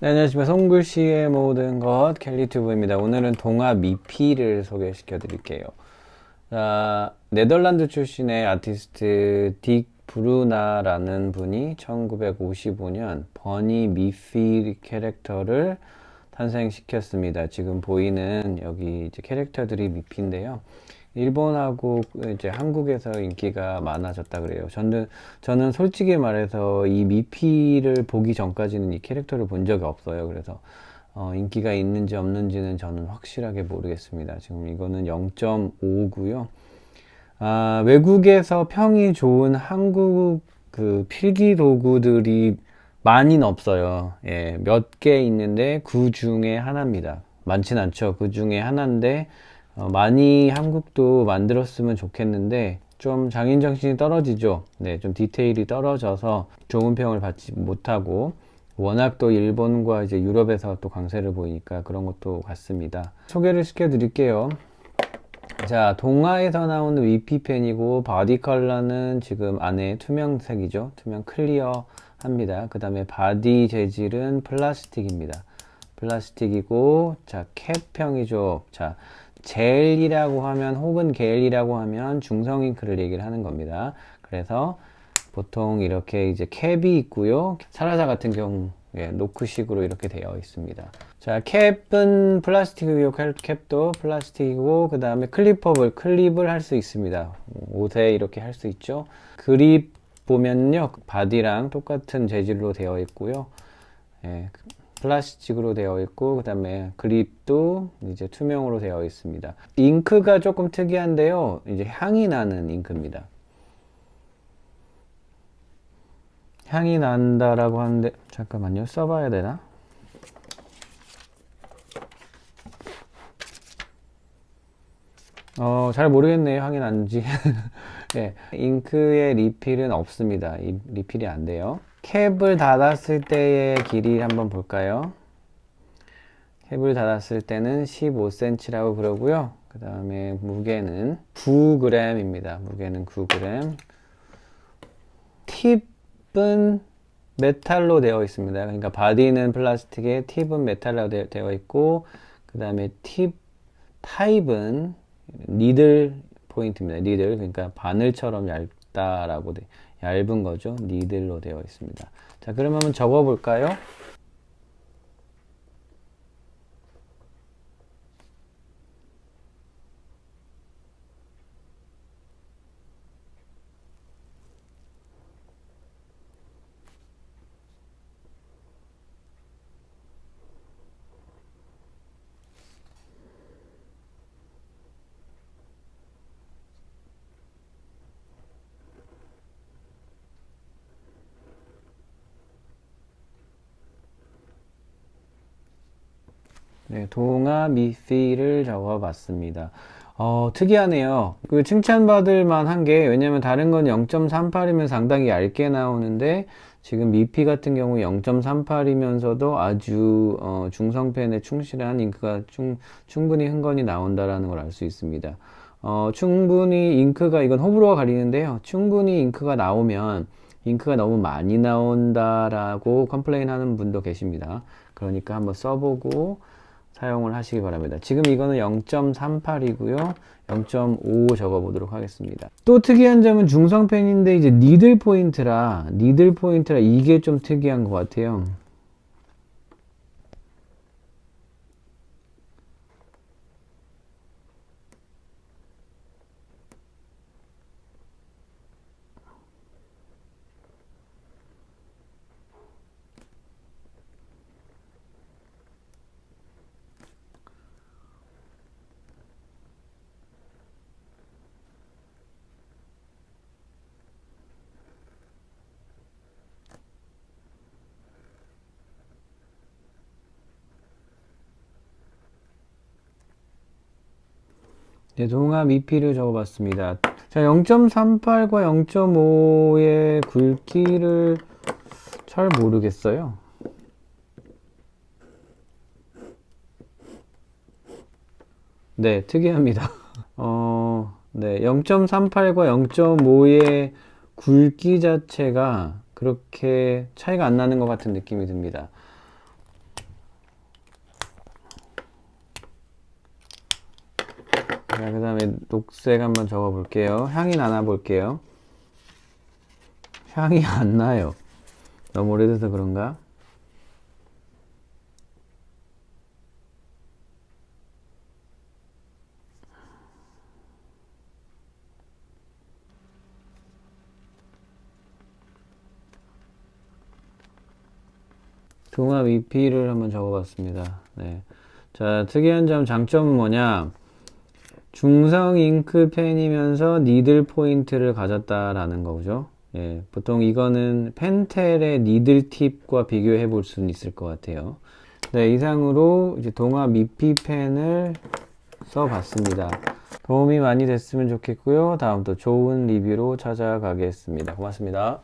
네, 안녕하십니까. 송글씨의 모든 것 캘리튜브입니다. 오늘은 동화 미피를 소개시켜 드릴게요. 자, 네덜란드 출신의 아티스트 딕 브루나라는 분이 1955년 버니 미피 캐릭터를 탄생시켰습니다. 지금 보이는 여기 이제 캐릭터들이 미피인데요. 일본하고 이제 한국에서 인기가 많아졌다 그래요. 저는, 저는 솔직히 말해서 이 미피를 보기 전까지는 이 캐릭터를 본 적이 없어요. 그래서 어, 인기가 있는지 없는지는 저는 확실하게 모르겠습니다. 지금 이거는 0.5고요. 아, 외국에서 평이 좋은 한국 그 필기 도구들이 많이는 없어요. 예, 몇 개 있는데 그 중에 하나입니다. 많진 않죠. 그 중에 하나인데 어, 많이 한국도 만들었으면 좋겠는데 좀 장인 정신이 떨어지죠. 네, 좀 디테일이 떨어져서 좋은 평을 받지 못하고 워낙 또 일본과 이제 유럽에서 또 강세를 보이니까 그런 것도 같습니다. 소개를 시켜 드릴게요. 자, 동화에서 나오는 위피펜이고 바디 컬러는 지금 안에 투명색이죠. 투명 클리어 합니다. 그 다음에 바디 재질은 플라스틱입니다. 플라스틱이고 자, 캡형이죠. 자, 젤이라고 하면 혹은 겔이라고 하면 중성 잉크를 얘기를 하는 겁니다. 그래서 보통 이렇게 이제 캡이 있고요. 사라자 같은 경우 예, 노크식으로 이렇게 되어 있습니다. 자, 캡은 플라스틱이고 캡도 플라스틱이고 그 다음에 클리퍼블 클립을 할 수 있습니다. 옷에 이렇게 할 수 있죠. 그립 보면요 바디랑 똑같은 재질로 되어 있고요. 예, 플라스틱으로 되어 있고 그 다음에 그립도 이제 투명으로 되어 있습니다. 잉크가 조금 특이한데요. 이제 향이 나는 잉크입니다. 향이 난다 라고 하는데 잠깐만요. 써봐야 되나? 어, 잘 모르겠네요. 향이 난지. 네, 잉크의 리필은 없습니다. 이 리필이 안 돼요. 캡을 닫았을 때의 길이 한번 볼까요? 캡을 닫았을 때는 15cm라고 그러고요. 그 다음에 무게는 9g입니다. 무게는 9g. 팁은 메탈로 되어 있습니다. 그러니까 바디는 플라스틱에 팁은 메탈로 되, 되어 있고 그 다음에 팁 타입은 니들 포인트입니다. 니들 그러니까 바늘처럼 얇다라고 돼, 얇은 거죠. 니들로 되어 있습니다. 자, 그러면 한번 적어 볼까요? 네, 동아 미피를 적어봤습니다. 어, 특이하네요. 그 칭찬받을 만한 게, 왜냐면 다른 건 0.38이면 상당히 얇게 나오는데, 지금 미피 같은 경우 0.38이면서도 아주 어, 중성펜에 충실한 잉크가 충, 충분히 흥건히 나온다라는 걸 알 수 있습니다. 어, 충분히 잉크가, 이건 호불호가 가리는데요. 충분히 잉크가 나오면, 잉크가 너무 많이 나온다라고 컴플레인 하는 분도 계십니다. 그러니까 한번 써보고, 사용을 하시기 바랍니다. 지금 이거는 0.38이고요. 0.5 적어 보도록 하겠습니다. 또 특이한 점은 중성펜인데 이제 니들 포인트라 니들 포인트라 이게 좀 특이한 것 같아요. 네, 동화 미피를 적어봤습니다. 자, 0.38과 0.5의 굵기를 잘 모르겠어요. 네, 특이합니다. 어, 네, 0.38과 0.5의 굵기 자체가 그렇게 차이가 안 나는 것 같은 느낌이 듭니다. 자, 그 다음에 녹색 한번 적어 볼게요. 향이 나나 볼게요. 향이 안 나요. 너무 오래돼서 그런가? 동화 미피를 한번 적어봤습니다. 네. 자, 특이한 점, 장점은 뭐냐? 중성 잉크 펜이면서 니들 포인트를 가졌다라는 거죠. 예, 보통 이거는 펜텔의 니들 팁과 비교해 볼 수는 있을 것 같아요. 네, 이상으로 이제 동화 미피 펜을 써봤습니다. 도움이 많이 됐으면 좋겠고요. 다음 또 좋은 리뷰로 찾아가겠습니다. 고맙습니다.